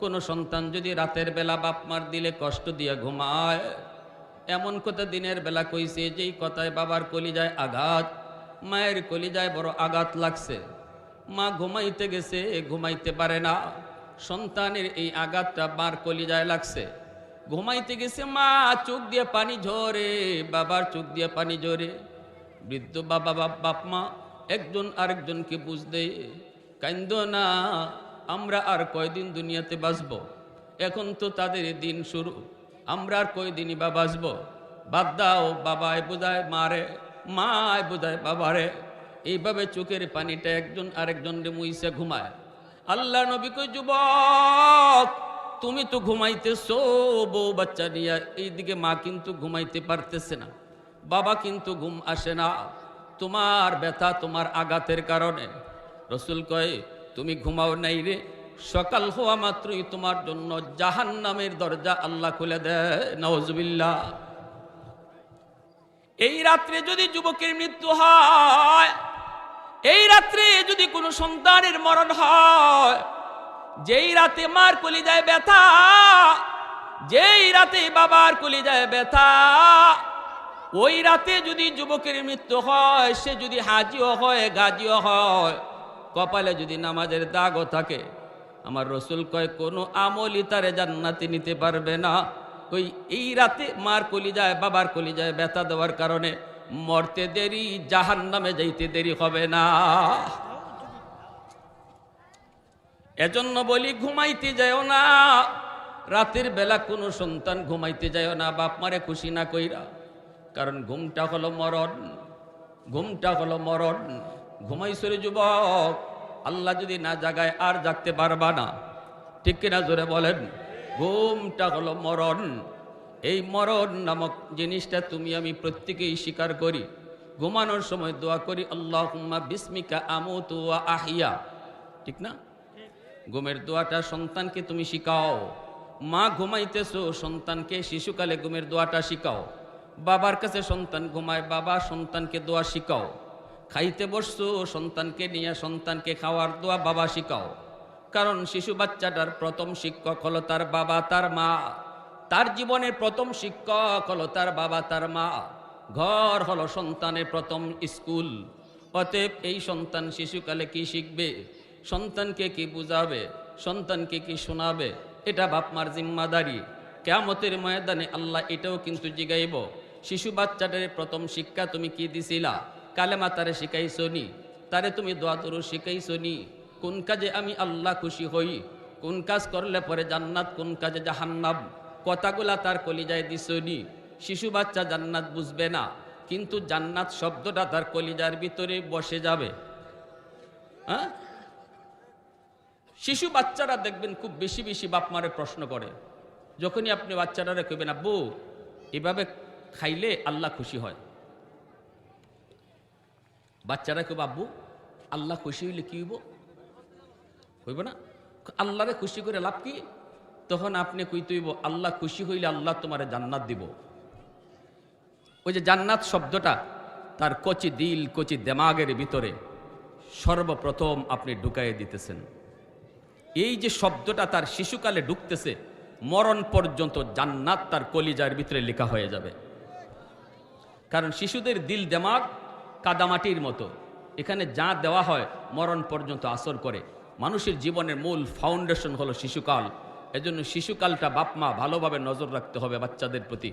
কোনো সন্তান যদি রাতের বেলা বাপ মার দিলে কষ্ট দিয়ে ঘুমায়, এমন কথা দিনের বেলা কইছে, যেই কথায় বাবার কলিজায় আঘাত, মায়ের কলিজায় বড় আঘাত লাগছে। মা ঘুমাইতে গেছে, ঘুমাইতে পারে না। সন্তানের এই আঘাতটা মার কলিজায় লাগছে। ঘুমাইতে গেছে মা, চোখ দিয়ে পানি ঝরে, বাবার চোখ দিয়ে পানি ঝরে। বৃদ্ধ বাবা, বাপ মা, একজন আরেকজনকে বুঝ বুঝতে কান্দ না আমরা আর কয়দিন দুনিয়াতে বাঁচব? এখন তো তাদের দিন শুরু। আমরা আর কয়দিনই বা বাঁচব? বাদ দাও বাবায় বোঝায় মারে, মায় বোঝায় বাবারে। এইভাবে চোখের পানিটা একজন আরেকজন মুইসে ঘুমায়। আল্লাহ নবী কই যুবক, তুমি তো ঘুমাইতেছো, বউ বাচ্চা নিয়ে। এইদিকে মা কিন্তু ঘুমাইতে পারতেছে না। বাবা কিন্তু ঘুম আসে না। তোমার ব্যথা তোমার আঘাতের কারণে। রসুল কয়ে তুমি ঘুমাও নাই রে। সকাল হওয়া মাত্রই তোমার জন্য জাহান নামের দরজা আল্লাহ খুলে দেয়। নওয়াজবিল্লা এই রাত্রে যদি যুবকের মৃত্যু হয়, এই রাত্রে যদি কোনো সন্তানের মরণ হয়, যেই রাতে মার কলি যায় ব্যথা, যেই রাতে বাবার কলি যায় ব্যথা, ওই রাতে যদি যুবকের মৃত্যু হয়, সে যদি হাজিও হয়, গাজিও হয় কপালে যদি নামাজের দাগও থাকে, আমার রসুল কয়, কোনো আমলই তারে জান্নাতি নিতে পারবে না। ওই এই রাতে মার কলিজায়, বাবার কলিজায় ব্যথা দেওয়ার কারণে মরতে দেরি জাহান নামে যাইতে দেরি হবে না। এজন্য বলি, ঘুমাইতে যাও না। রাতের বেলা কোনো সন্তান ঘুমাইতে যাও না, বাপ মারে খুশি না কইরা। কারণ ঘুমটা হলো মরণ, ঘুমটা হলো মরণ। ঘুমাইছরে যুবক আল্লাহ যদি না জাগায় আর জাগতে পারবা না। ঠিক কিনা জোরে বলেন? ঘুমটা হলো মরণ। এই মরণ নামক জিনিসটা তুমি আমি প্রত্যেকেই স্বীকার করি। ঘুমানোর সময় দোয়া করি আল্লাহ বিস্মিকা আমতু আহিয়া। ঠিক না? ঘুমের দোয়াটা সন্তানকে তুমি শিখাও। মা ঘুমাইতেছো, সন্তানকে শিশুকালে ঘুমের দোয়াটা শিখাও। বাবার কাছে সন্তান ঘুমায়, বাবা সন্তানকে দোয়া শিখাও। খাইতে বসছো, সন্তানকে নিয়ে সন্তানকে খাওয়ার দোয়া বাবা শিখাও। কারণ শিশু বাচ্চাটার প্রথম শিক্ষক হলো তার বাবা, তার মা। তার জীবনের প্রথম শিক্ষক হলো তার বাবা, তার মা। ঘর হলো সন্তানের প্রথম স্কুল। অতএব এই সন্তান শিশুকালে কি শিখবে? সন্তানকে কি বুঝাবে? সন্তানকে কি শোনাবে? এটা বাপমার জিম্মাদারি। কেমতের ময়দানে আল্লাহ এটাও কিন্তু জিগাইব। শিশু বাচ্চাটার প্রথম শিক্ষা তুমি কি দিছিলা? কালেমা তারে শিখাইছো নি তারে তুমি দোয়া তরু শিখাইছো নি কোন কাজে আমি আল্লাহ খুশি হই, কোন কাজ করলে পরে জান্নাত, কোন কাজে জাহান্নাব কথাগুলা তার কলিজায় দিছো নি শিশু বাচ্চা জান্নাত বুঝবে না, কিন্তু জান্নাত শব্দটা তার কলিজার ভিতরে বসে যাবে। হ্যাঁ? শিশু বাচ্চারা দেখবেন খুব বেশি বেশি বাপ মারে প্রশ্ন করে। যখনই আপনি বাচ্চারা কইবেন, আব্বু, এভাবে খাইলে আল্লাহ খুশি হয়। বাচ্চারা কেউ আব্বু, আল্লাহ খুশি হইলে কি হইব? হইব না? আল্লাহরে খুশি করে লাভ কি? তখন আপনি কইতেইব আল্লাহ খুশি হইলে আল্লাহ তোমার জান্নাত দিব। ওই যে জান্নাত শব্দটা, তার কচি দিল, কচি দেমাগের ভিতরে সর্বপ্রথম আপনি ঢুকাইয়ে দিতেছেন। এই যে শব্দটা তার শিশুকালে ঢুকতেছে, মরণ পর্যন্ত জান্নাত তার কলিজার ভিতরে লেখা হয়ে যাবে। কারণ শিশুদের দিল দেমাগ কাদামাটির মতো। এখানে যা দেওয়া হয় মরণ পর্যন্ত আসর করে। মানুষের জীবনের মূল ফাউন্ডেশন হলো শিশুকাল। এজন্য শিশুকালটা বাপমা ভালোভাবে নজর রাখতে হবে বাচ্চাদের প্রতি।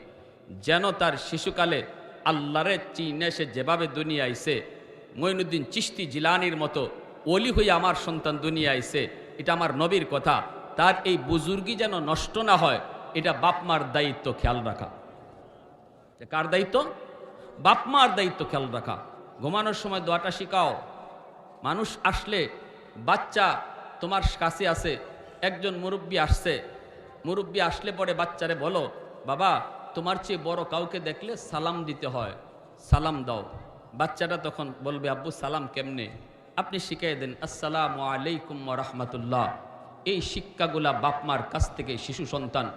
যেন তার শিশুকালে আল্লাহরে চিনে সে যেভাবে দুনিয়া আইসে মঈনুদ্দিন চিস্তি জিলানির মতো অলি হয়ে আমার সন্তান দুনিয়া আইসে এটা আমার নবীর কথা। তার এই বুজুর্গি যেন নষ্ট না হয়, এটা বাপমার দায়িত্ব খেয়াল রাখা। কার দায়িত্ব? বাপমার দায়িত্ব খেয়াল রাখা। ঘুমানোর সময় দোয়াটা শিখাও। মানুষ আসলে বাচ্চা তোমার কাছে আছে, একজন মুরব্বী আসছে। মুরব্বী আসলে পরে বাচ্চারে বলো, বাবা, তোমার চেয়ে বড় কাউকে দেখলে সালাম দিতে হয়, সালাম দাও। বাচ্চাটা তখন বলবে, আব্বু, সালাম কেমনে? আপনি শিখিয়ে দেন, আসসালামু আলাইকুম রহমতুল্লাহ। এই শিক্ষাগুলা বাপমার কাছ থেকে শিশু সন্তান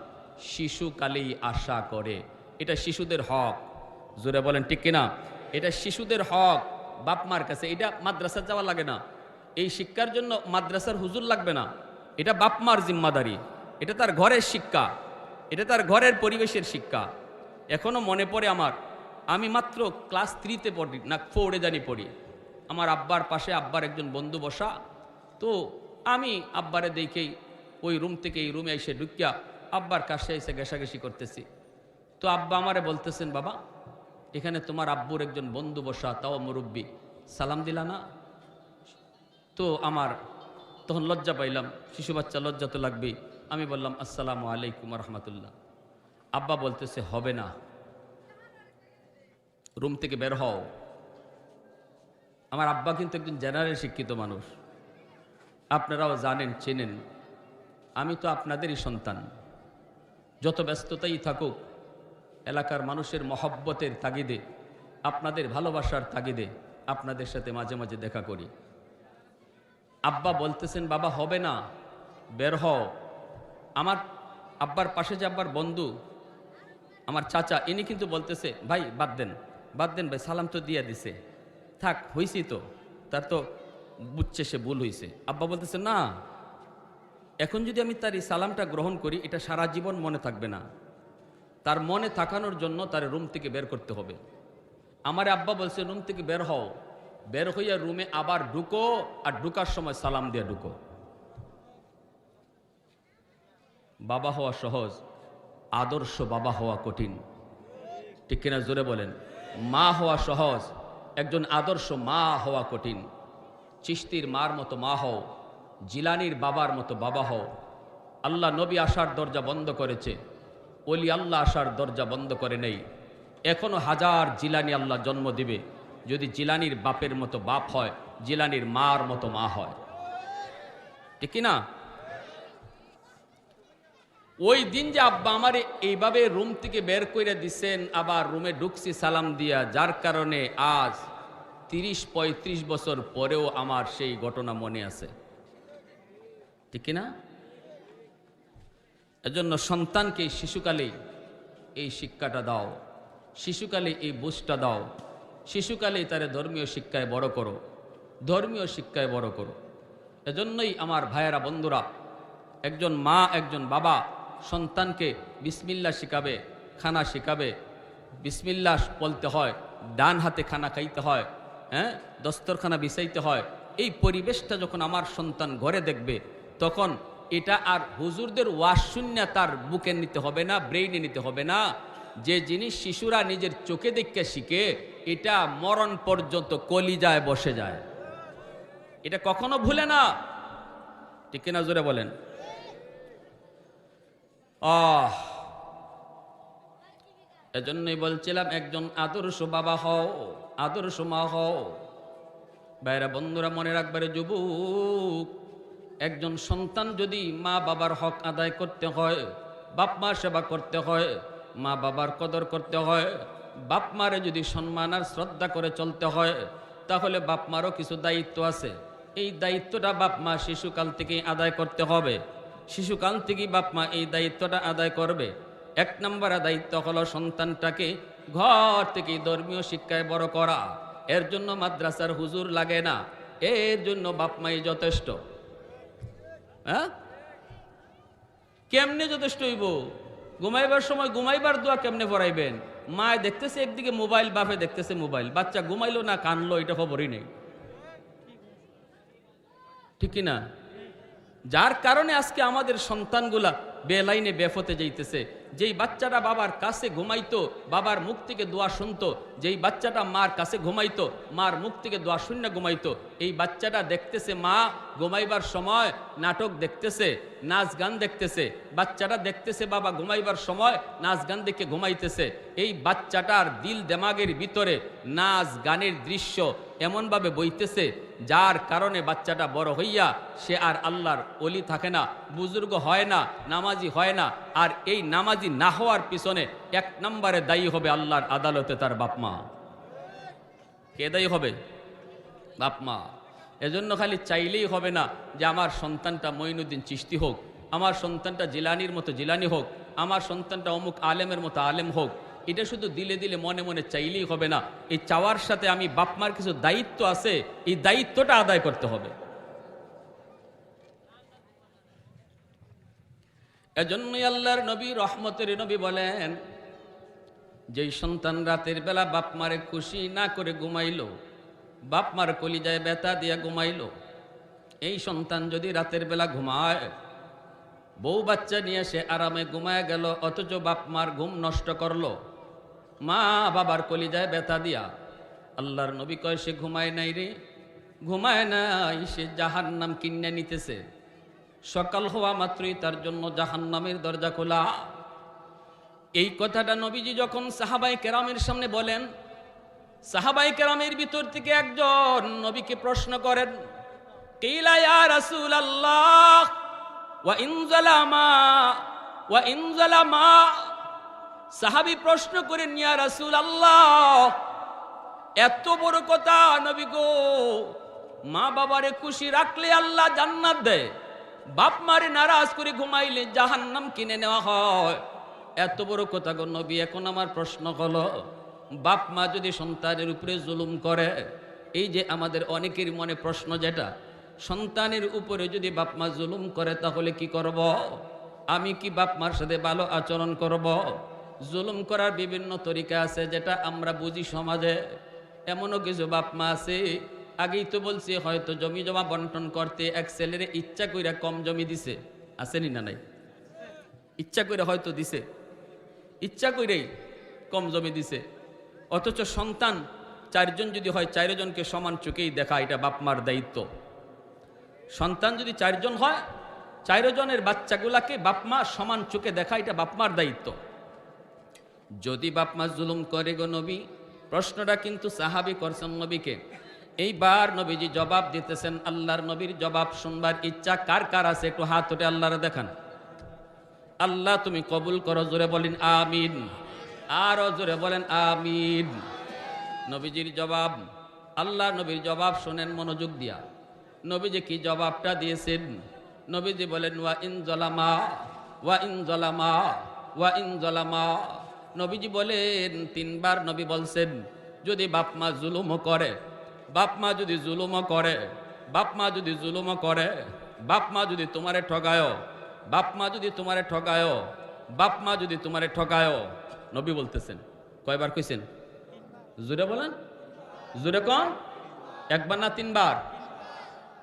শিশুকালেই আশা করে। এটা শিশুদের হক। জোরে বলেন, ঠিক কিনা? এটা শিশুদের হক বাপমার কাছে। এটা মাদ্রাসা যাওয়া লাগে না। এই শিক্ষার জন্য মাদ্রাসার হুজুর লাগবে না। এটা বাপমার জিম্মাদারি। এটা তার ঘরের শিক্ষা। এটা তার ঘরের পরিবেশের শিক্ষা। এখনও মনে পড়ে আমার, আমি মাত্র ক্লাস থ্রিতে পড়ি, না ফোরে জানি পড়ি। আমার আব্বার পাশে আব্বার একজন বন্ধু বসা। তো আমি আব্বারে দেখেই ওই রুম থেকে এই রুমে এসে ঢুকিয়া আব্বার কাছে এসে ঘেঁষাঘেঁষি করতেছি। তো আব্বা আমারে বলতেছেন, বাবা এখানে তোমার আব্বুর একজন বন্ধু বসা, তাও মুরব্বী। সালাম দিলা না? তো আমার তখন লজ্জা পাইলাম, শিশু বাচ্চা লজ্জা তো লাগবেই। আমি বললাম, আসসালামু আলাইকুম রহমতুল্লাহ। আব্বা বলতেছে, হবে না। রুম থেকে বের হও। আমার আব্বা কিন্তু একজন জেনারেল শিক্ষিত মানুষ। আপনারাও জানেন, চেনেন। আমি তো আপনাদেরই সন্তান। যত ব্যস্ততাই থাকুক এলাকার মানুষের মহব্বতের তাগিদে, আপনাদের ভালোবাসার তাগিদে আপনাদের সাথে মাঝে মাঝে দেখা করি। আব্বা বলতেছেন, বাবা, হবে না, বের হও। আমার আব্বার পাশে যে আব্বার বন্ধু, আমার চাচা, ইনি কিন্তু বলতেছে, ভাই, বাদ দেন বাদ দেন ভাই, সালাম তো দিয়ে দিছে। থাক, হইছি তো। তার তো বুঝছে সে ভুল হইছে। আব্বা বলতেছে, না, এখন যদি আমি তার এই সালামটা গ্রহণ করি, এটা সারা জীবন মনে থাকবে না। তার মনে থাকানোর জন্য তার রুম থেকে বের করতে হবে। আমার আব্বা বলছে, রুম থেকে বের হও। বের হইয়া রুমে আবার ঢুকো আর ঢুকার সময় সালাম দিয়ে ঢুকো। বাবা হওয়া সহজ, আদর্শ বাবা হওয়া কঠিন। ঠিক কিনা জোরে বলেন? মা হওয়া সহজ, একজন আদর্শ মা হওয়া কঠিন। চিস্তির মার মতো মা হও, জিলানির বাবার মতো বাবা হও। আল্লাহ নবী আসার দরজা বন্ধ করেছে। ওলি আল্লাহ আসার দরজা বন্ধ করে নেই। এখনও হাজার জিলানি আল্লাহ জন্ম দিবে। যদি জিলানির বাপের মতো বাপ হয়, জিলানির মার মতো মা হয়। ঠিক না ওই দিন যে আব্বা আমার এইভাবে রুম থেকে বের করে দিছেন, আবার রুমে ঢুকছি সালাম দিয়া, যার কারণে আজ তিরিশ পঁয়ত্রিশ বছর পরেও আমার সেই ঘটনা মনে আছে। ঠিক না এজন্য সন্তানকে শিশুকালে এই শিক্ষাটা দাও, শিশুকালে এই বুঝটা দাও, শিশুকালে তারে ধর্মীয় শিক্ষায় বড় করো, ধর্মীয় শিক্ষায় বড় করো। এজন্যই আমার ভাইয়েরা বন্ধুরা, একজন মা, একজন বাবা সন্তানকে বিসমিল্লা শিখাবে, খানা শিখাবে। বিসমিল্লা বলতে হয়, ডান হাতে খানা খাইতে হয় হ্যাঁ দস্তরখানা বিছাইতে হয়। এই পরিবেশটা যখন আমার সন্তান ঘরে দেখবে, তখন এটা আর হুজুরদের ওয়াশ শূন্য তার বুকে নিতে হবে না, ব্রেইনে নিতে হবে না। যে জিনিস শিশুরা নিজের চোখে দেখে শিখে, এটা মরণ পর্যন্ত কলিজায় বসে যায়। এটা কখনো ভুলে না। ঠিক কিনা জোরে বলেন? এজন্যই বলছিলাম, একজন আদর্শ বাবা হও, আদর্শ মা হও। বাইরা বন্ধুরা, মনে রাখবারে যুবক একজন সন্তান যদি মা বাবার হক আদায় করতে হয়, বাপ মা সেবা করতে হয়, মা বাবার কদর করতে হয়, বাপ মারে যদি সম্মান আর শ্রদ্ধা করে চলতে হয়, তাহলে বাপ মারও কিছু দায়িত্ব আছে। এই দায়িত্বটা বাপ মা শিশুকাল থেকেই আদায় করতে হবে। শিশুকাল থেকেই বাপ মা এই দায়িত্বটা আদায় করবে। এক নম্বরে দায়িত্ব হলো সন্তানটাকে ঘর থেকে ধর্মীয় শিক্ষায় বড় করা। এর জন্য মাদ্রাসার হুজুর লাগে না। এর জন্য বাপ মাই যথেষ্ট। হ্যাঁ? কেমনে যথেষ্ট হইব? ঘুমাইবার সময় ঘুমাইবার দোয়া কেমনে পড়াইবেন? মায় দেখতেছে একদিকে মোবাইল, বাপে দেখতেছে মোবাইল। বাচ্চা ঘুমাইলো না, কানলো, এটা খবরই নেই। ঠিক না যার কারণে আজকে আমাদের সন্তানগুলা বেলাইনে বেফতে যাইতেছে। যেই বাচ্চাটা বাবার কাছে ঘুমাইতো, বাবার মুখ থেকে দোয়া শুনতো, যেই বাচ্চাটা মার কাছে ঘুমাইতো, মার মুখ থেকে দোয়া শূন্য ঘুমাইতো, এই বাচ্চাটা দেখতেছে মা ঘুমাইবার সময় নাটক দেখতেছে, নাচ গান দেখতেছে। বাচ্চাটা দেখতেছে বাবা ঘুমাইবার সময় নাচ গান দেখে ঘুমাইতেছে। এই বাচ্চাটার দিল দেমাগের ভিতরে নাচ গানের দৃশ্য এমনভাবে বইতেছে, যার কারণে বাচ্চাটা বড় হইয়া সে আর আল্লাহর অলি থাকে না, বুজুর্গ হয় না, নামাজি হয় না, আর এই নামাজি না হওয়ার পিছনে এক নম্বরে দায়ী হবে আল্লাহর আদালতে তার বাপমা কে দায়ী হবে? বাপমা এজন্য খালি চাইলেই হবে না যে আমার সন্তানটা মঈনুদ্দিন চিস্তি হোক, আমার সন্তানটা জিলানির মতো জিলানি হোক, আমার সন্তানটা অমুক আলেমের মতো আলেম হোক এটা শুধু দিলে দিলে মনে মনে চাইলেই হবে না। এই চাওয়ার সাথে আমি বাপমার কিছু দায়িত্ব আছে, এই দায়িত্বটা আদায় করতে হবে। এজন্যই আল্লাহর নবী, রহমতের নবী বলেন, যেই সন্তান রাতের বেলা বাপ মারে খুশি না করে ঘুমাইল বাপ মার কলিজায় ব্যথা দিয়া ঘুমাইল, এই সন্তান যদি রাতের বেলা ঘুমায়, বউ বাচ্চা নিয়ে সে আরামে ঘুমায় গেল, অথচ বাপ মার ঘুম নষ্ট করল। মা বাবার কলিজায় ব্যথা দিয়া আল্লাহর নবী কয়, সে ঘুমায় নাই রে। ঘুমায় নাই, সে জাহান নাম কিনে নিতেছে। সকাল হওয়া মাত্রই তার জন্য জাহান নামের দরজা খোলা। এই কথাটা নবীজি যখন সাহাবাই কেরামের সামনে বলেন, সাহাবাই কেরামের ভিতর থেকে একজন নবীকে প্রশ্ন করেন কিলা ইয়া রাসূল আল্লাহ ওয়া ইন জালামা ওয়া সাহাবী প্রশ্ন করেন, ইয়া রাসূল আল্লাহ এত বড় কথা, নবী গো, মা বাবারে খুশি রাখলে আল্লাহ জান্নাত দেয়, বাপ মারে নারাজ করে ঘুমাইলে জাহান্নাম কিনে নেওয়া হয়। এত বড় কথা গো নবী, এখন আমার প্রশ্ন হলো, বাপ মা যদি সন্তানের উপরে জুলুম করে, এই যে আমাদের অনেকের মনে প্রশ্ন যেটা, সন্তানের উপরে যদি বাপ মা জুলুম করে তাহলে কি করব? আমি কি বাপ মার সাথে ভালো আচরণ করব? জুলুম করার বিভিন্ন তরিকা আছে, যেটা আমরা বুঝি সমাজে। এমনও কিছু বাপ মা আছে, আগেই তো বলছি, হয়তো জমি জমা বন্টন করতে এক ছেলের ইচ্ছা কইরা কম জমি দিছে। আসেনি না নাই? ইচ্ছা করে হয়তো দিছে। ইচ্ছা করেই কম জমি দিছে। অথচ সন্তান চারজন যদি হয়, চারজনকে সমান চোখেই দেখা, এটা বাপ মার দায়িত্ব। সন্তান যদি চারজন হয়, চারজনের বাচ্চাগুলাকে বাপমা সমান চোখে দেখা, এটা বাপ মার দায়িত্ব। যদি বাপ মা জুলুম করে গো নবী, প্রশ্নটা কিন্তু সাহাবি করছেন নবীকে। এইবার নবীজি জবাব দিতেছেন, আল্লাহর নবীর জবাব শুনবার ইচ্ছা কার কার আছে? একটু হাত উঠে আল্লাহরে দেখান। আল্লাহ তুমি কবুল করো, জোরে বলেন আমিন। আরও জোরে বলেন আমিন। নবীজির জবাব, আল্লাহ নবীর জবাব শোনেন মনোযোগ দিয়া। নবীজি কি জবাবটা দিয়েছেন? নবীজি বলেন, ওয়া ইন জলামা, ওয়া ইন জলামা, ওয়া ইন জলামা। নবীজি বলেন, তিনবার নবী বলছেন, যদি বাপ মা জুলুমও করে, বাপ মা যদি জুলুমও করে, বাপ মা যদি জুলুমও করে, বাপ মা যদি তোমারে ঠগায় বাপ মা যদি তোমারে ঠগায় বাপ মা যদি তোমারে ঠগায় নবী বলতেছেন। কয়বার কইছেন? জুড়ে বলেন। জুড়ে কন। একবার না তিনবার?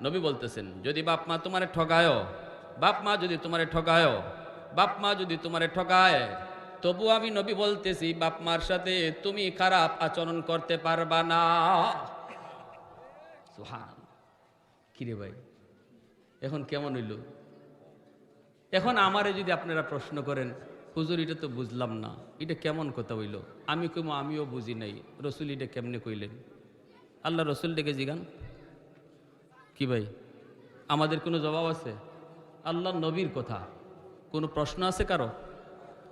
নবী বলতেছেন, যদি বাপ মা তোমারে ঠগায় বাপ মা যদি তোমারে ঠগায় বাপ মা যদি তোমারে ঠগায় তবু আমি নবী বলতেছি, বাপ মার সাথে তুমি খারাপ আচরণ করতে পারবা না। কিরে ভাই, এখন কেমন হইল? এখন আমারে যদি আপনারা প্রশ্ন করেন, হুজুর, এটা তো বুঝলাম না, এটা কেমন কথা হইল? আমি কইম, আমিও বুঝি নাই, রসুল এটা কেমনে কইলেন? আল্লাহ রসুল ডেকে জিগান। কি ভাই, আমাদের কোনো জবাব আছে? আল্লাহ নবীর কথা, কোনো প্রশ্ন আছে কারও?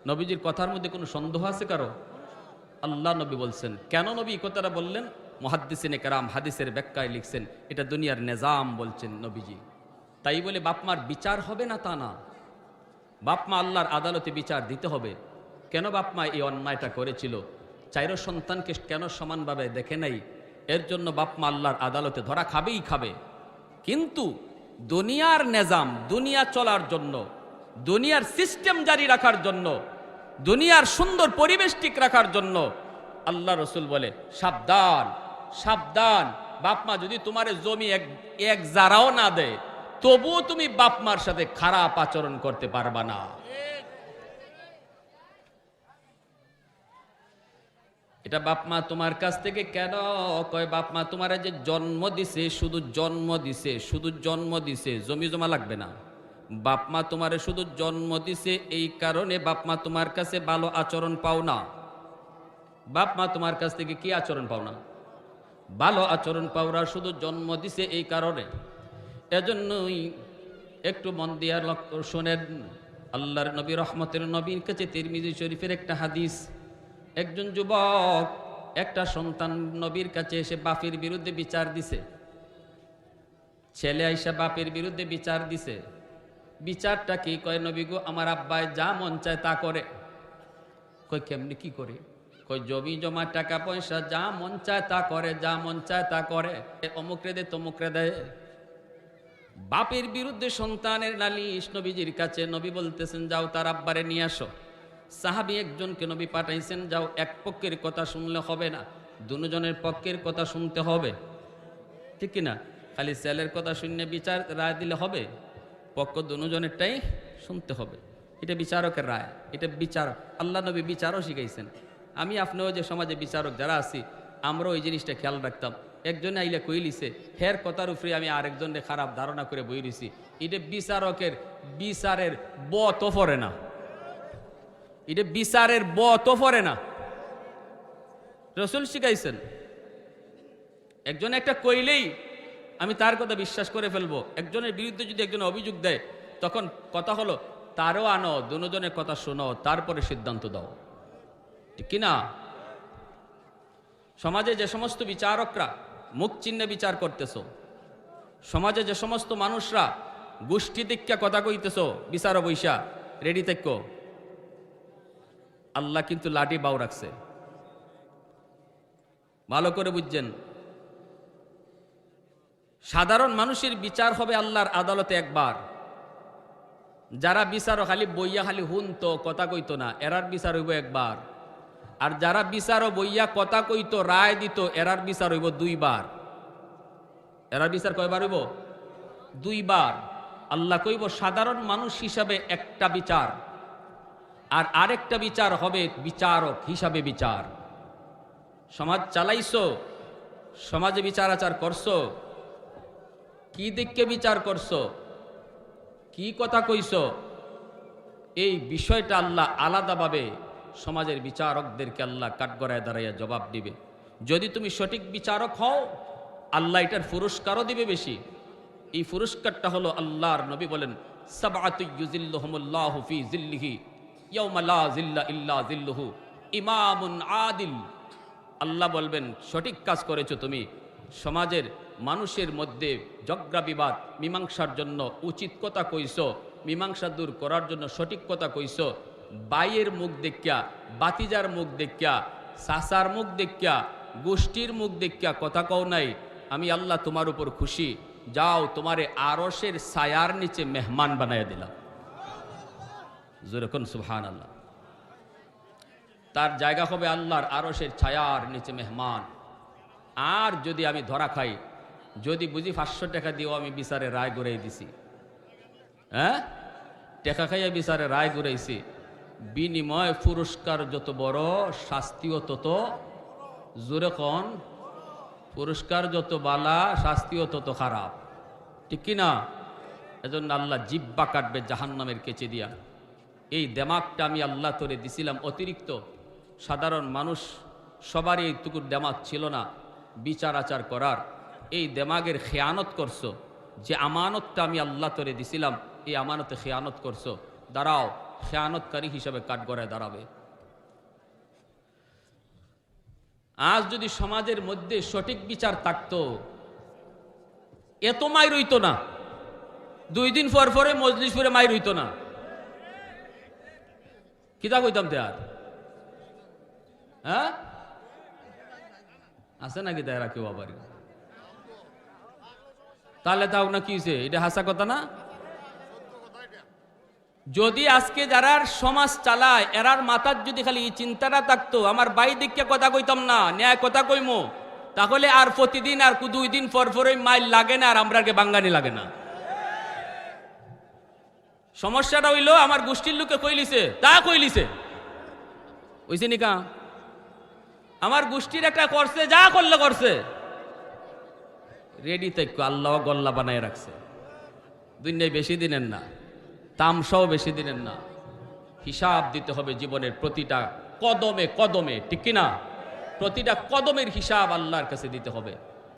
নবীজির কথার মধ্যে কোনো সন্দেহ আছে কারও? আল্লাহ নবী বলছেন, কেন নবী? কথাটা বললেন, মহাদ্দিসিনে কারাম হাদিসের ব্যাখ্যায় লিখছেন, এটা দুনিয়ার নেজাম বলছেন নবীজি। তাই বলে বাপমার বিচার হবে না তা না। বাপমা আল্লাহর আদালতে বিচার দিতে হবে। কেন বাপমা এই অন্যায়টা করেছিল? চাইরো সন্তানকে কেন সমানভাবে দেখে নাই? এর জন্য বাপমা আল্লাহর আদালতে ধরা খাবেই খাবে। কিন্তু দুনিয়ার নেজাম, দুনিয়া চলার জন্য দুনিয়ার সিস্টেম জারি রাখার জন্য, দুনিয়ার সুন্দর পরিবেশ ঠিক রাখার জন্য আল্লাহ রসুল বলে, সাবধান সাবধান। বাপমা যদি তোমার জমি এক এক জারাও না দেয়, তবুও তুমি বাপমার সাথে খারাপ আচরণ করতে পারবা না। এটা বাপমা তোমার কাছ থেকে কেন কয় বাপমা তোমার যে জন্ম দিছে, শুধু জন্ম দিছে, শুধু জন্ম দিছে, জমি জমা লাগবে না। বাপমা তোমারে শুধু জন্ম দিছে এই কারণে বাপমা তোমার কাছে ভালো আচরণ পাও না। বাপমা তোমার কাছ থেকে কি আচরণ পাও না? ভালো আচরণ পাওরা শুধু জন্ম দিছে এই কারণে। এজন্যই একটু মন দিয়া লক্ষ্য শোনেন, আল্লাহর নবী, রহমতের নবীর কাছে তিরমিজি শরীফের একটা হাদিস। একজন যুবক একটা সন্তান নবীর কাছে এসে বাপের বিরুদ্ধে বিচার দিছে। ছেলে আইসা বাপের বিরুদ্ধে বিচার দিছে। বিচারটা কি? কয়, নবী গো, আমার আব্বায় যা মন চায় তা করে। কয়, কেমনি কি করে? কই জমি জমা, টাকা পয়সা যা মন চায় তা করে, যা মন চায় তা করে। অমুক রে দে, তমুক রে দেয় বাপের বিরুদ্ধে সন্তানের নালিশ নবীজির কাছে। নবী বলতেছেন, যাও তার আব্বারে নিয়ে আসো। সাহাবি একজনকে নবী পাঠাইছেন, যাও, এক পক্ষের কথা শুনলে হবে না, দুজনের পক্ষের কথা শুনতে হবে। ঠিক কিনা খালি সেলের কথা শুনে বিচার রায় দিলে হবে? পক্ষ দুজনেরটাই শুনতে হবে। এটা বিচারকের রায়, এটা বিচারক। আল্লাহ নবী বিচারও শিখাইছেন। আমি আপনিও যে সমাজে বিচারক যারা আছি, আমরাও এই জিনিসটা খেয়াল রাখতাম। একজনে আইলে কইলিছে হের কথার উপরে আমি আরেকজনকে খারাপ ধারণা করে বই রইছি। এটা বিচারকের, বিচারের ব তো পড়ে না। এটা বিচারের ব তো পড়ে না। রসুল শিখাইছেন, একজন একটা কইলেই আমি তার কথা বিশ্বাস করে ফেলব। একজনের বিরুদ্ধে যদি একজন অভিযোগ দেয়, তখন কথা হলো, তারও আনো, দুজনের কথা শোনো, তারপরে সিদ্ধান্ত দাও। ঠিক কিনা? সমাজে যে সমস্ত বিচারকরা মুখ চিহ্নে বিচার করতেছ, সমাজে যে সমস্ত মানুষরা গোষ্ঠী দীক্ষা কথা কইতেছ, বিচার বৈশা রেডি থেক। আল্লাহ কিন্তু লাঠি বাউ রাখছে। ভালো করে বুঝছেন সাধারণ মানুষের বিচার হবে আল্লাহর আদালতে একবার। যারা বিচারও খালি বইয়া খালি হুন তো কথা কইতো না, এরার বিচার হইব একবার। আর যারা বিচারও বইয়া কথা কইতো, রায় দিত, এরার বিচার হইব দুইবার। এরার বিচার কয়বার হইব? দুইবার। আল্লাহ কইব, সাধারণ মানুষ হিসাবে একটা বিচার। আর আরেকটা বিচার হবে বিচারক হিসাবে বিচার। সমাজ চালাইছো, সমাজে বিচার আচার করছ কি দিককে বিচার করছ? কি কথা কইছ? এই বিষয়টা আল্লাহ আলাদাভাবে সমাজের বিচারকদেরকে আল্লাহ কাঠগড়ায় দাঁড়াইয়া জবাব দিবে। যদি তুমি সঠিক বিচারক হও, আল্লাহ এটার পুরস্কারও দিবে বেশি। এই পুরস্কারটা হলো আল্লাহর নবী বলেন আদিল। আল্লাহ বলবেন, সঠিক কাজ করেছ তুমি। সমাজের মানুষের মধ্যে ঝগড়া বিবাদ মীমাংসার জন্য উচিত কথা কইস মীমাংসা দূর করার জন্য সঠিক কথা কইস বাইয়ের মুখ দেখিয়া, বাতিজার মুখ দেখিয়া সাসার মুখ দেখিয়া, গোষ্ঠীর মুখ দেখিয়া কথা কও নাই, আমি আল্লাহ তোমার উপর খুশি। যাও, তোমারে আরসের ছায়ার নিচে মেহমান বানাইয়া দিলাম। যেরকম সুহান আল্লাহ তার জায়গা হবে আল্লাহর আরসের ছায়ার নিচে মেহমান। আর যদি আমি ধরা খাই, যদি বুঝি পাঁচশো টাকা দিয়েও আমি বিচারে রায় ঘুরাই দিছি। হ্যাঁ? টাকা খাইয়া বিচারে রায় ঘুরাইছি বিনিময় পুরস্কার যত বড়, শাস্তিও তত। জোরে কন, পুরস্কার যত বালা, শাস্তিও তত খারাপ। ঠিক কিনা এজন্য আল্লাহ জিব্বা কাটবে জাহান্নামের কেচে দিয়া। এই দেমাকটা আমি আল্লাহ তোরে দিছিলাম অতিরিক্ত। সাধারণ মানুষ সবারই এইটুকুর দেমাক ছিল না। বিচার আচার করার। এই দেমাগের খেয়ানত করছ। যে আমানতটা আমি আল্লাহ তোরে দিছিলাম, এই আমানতে খেয়ানত করছ। দাঁড়াও, খেয়ানতকারী হিসাবে কাঠগড়ায় দাঁড়াবে। আজ যদি সমাজের মধ্যে সঠিক বিচার থাকতো এত মাই রইত না। দুই দিন পর পরে মজলিস পরে মাই রইত না। কিতা কইতাম তে আর? হ্যাঁ? আছে নাকি তারা কেউ আবার? তাহলে তাও না কি হয়েছে এটা হাসা কথা না? যদি আজকে যারা সমাজ চালায়, এরার মাথার যদি খালি এই চিন্তাটা থাকতো, আমার বাই দিককে কথা কইতাম না, ন্যায় কথা কইমো, তাহলে আর প্রতিদিন আর দুই দিন পর পরই মাইল লাগে না, আর আমরা বাঙ্গানি লাগে না। সমস্যাটা হইল, আমার গোষ্ঠীর লোকে কইলিছে, তা কইলিছে। ওইছে নিকা আমার গোষ্ঠীর একটা করছে, যা করলে করছে। রেডি থাকো আল্লাহ গল্লা বানায় রাখছে। দুনিয়ায় বেশি দিনের না, তামসাও বেশি দিনের না। হিসাব দিতে হবে জীবনের প্রতিটা কদমে কদমে, ঠিক কিনা? প্রতিটা কদমের হিসাব আল্লাহর কাছে দিতে হবে।